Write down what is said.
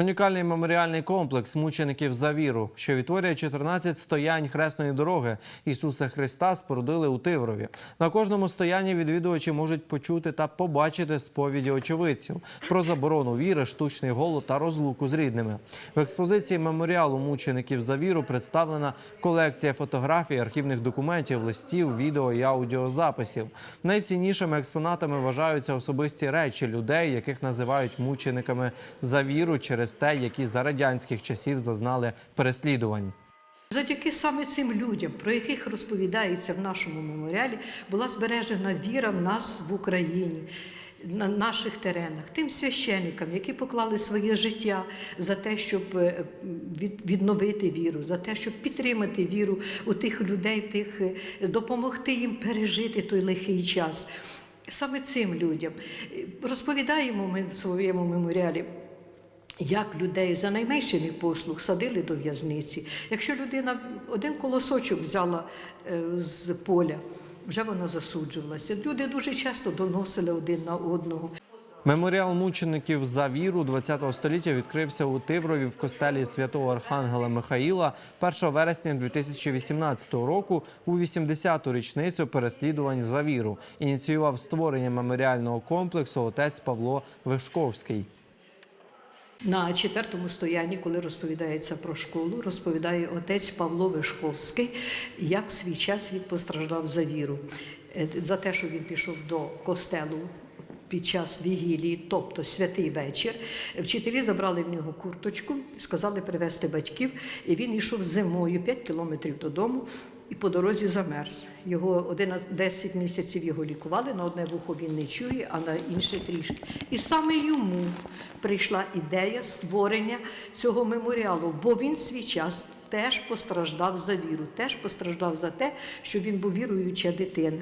Унікальний меморіальний комплекс мучеників за віру, що відтворює 14 стоянь хресної дороги Ісуса Христа, спорудили у Тиврові. На кожному стоянні відвідувачі можуть почути та побачити сповіді очевидців про заборону віри, штучний голод та розлуку з рідними. В експозиції меморіалу мучеників за віру представлена колекція фотографій, архівних документів, листів, відео і аудіозаписів. Найціннішими експонатами вважаються особисті речі людей, яких називають мучениками за віру через те, які за радянських часів зазнали переслідувань. Завдяки саме цим людям, про яких розповідається в нашому меморіалі, була збережена віра в нас в Україні. На наших теренах, тим священникам, які поклали своє життя за те, щоб е, відновити віру, за те, щоб підтримати віру у тих людей, в тих е, допомогти їм пережити той лихий час. Саме цим людям Е, розповідаємо ми в своєму меморіалі як людей за найменшими послуг садили до в'язниці. Якщо людина один колосочок взяла е, з поля, вже вона засуджувалася. Люди дуже часто доносили один на одного. Меморіал мучеників за віру ХХ століття відкрився у Тиврові в костелі святого Архангела Михаїла 1 вересня 2018 року у 80-ту річницю переслідувань за віру. Ініціював створення меморіального комплексу отець Павло Вишковський. На четвертому стоянні, коли розповідається про школу, розповідає отець Павло Вишковський, як в свій час він постраждав за віру, Е, за те, що він пішов до костелу. Під час вігілії, тобто святий вечір, вчителі забрали в нього курточку, сказали привезти батьків, і він йшов зимою 5 кілометрів додому і по дорозі замерз. Його 11, 10 місяців його лікували, на одне вухо він не чує, а на інше трішки. І саме йому прийшла ідея створення цього меморіалу, бо він свій час теж постраждав за віру, теж постраждав за те, що він був віруюча дитина.